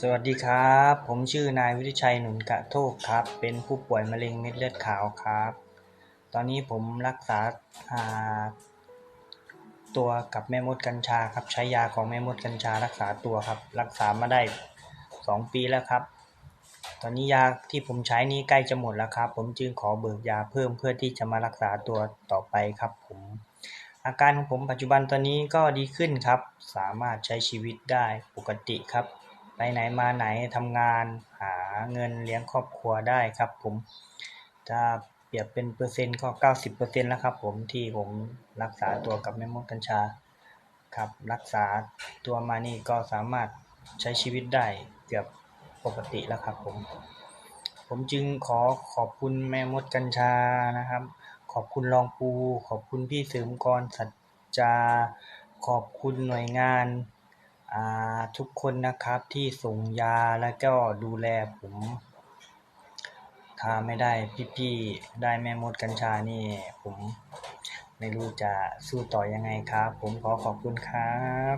สวัสดีครับ ผมชื่อนายวิทิชัยหนุนกะโทกครับ เป็นผู้ป่วยมะเร็งเม็ดเลือดขาวครับ ตอนนี้ผมรักษาาตัวกับแม่มดกัญชาครับ ใช้ยาของแม่มดกัญชารักษาตัวครับ รักษามาได้สองปีแล้วครับ ตอนนี้ยาที่ผมใช้นี้ใกล้จะหมดแล้วครับ ผมจึงขอเบิกยาเพิ่มเพื่อที่จะมารักษาตัวต่อไปครับ ผม อาการของผมปัจจุบันตอนนี้ก็ดีขึ้นครับ สามารถใช้ชีวิตได้ปกติครับ ไปไหนมาไหนทำงานหาเงินเลี้ยงครอบครัวได้ครับผมถ้าเปรียบเป็นเปอร์เซ็นต์ก็เก้าสิบเปอร์เซ็นต์แล้วครับผมที่ผมรักษาตัวกับแม่มดกัญชาครับรักษาตัวมานี่ก็สามารถใช้ชีวิตได้เกือบปกติแล้วครับผมผมจึงขอขอบคุณแม่มดกัญชานะครับ ขอบคุณรองปู ขอบคุณพี่เสริมกรสัจจา ขอบคุณหน่วยงาน อ่า ทุกคนนะครับที่ส่งยาแล้วก็ดูแลผมถ้าไม่ได้พี่ๆได้แม่มดกัญชานี่ ผมไม่รู้จะสู้ต่อยังไงครับ ผมขอขอบคุณครับ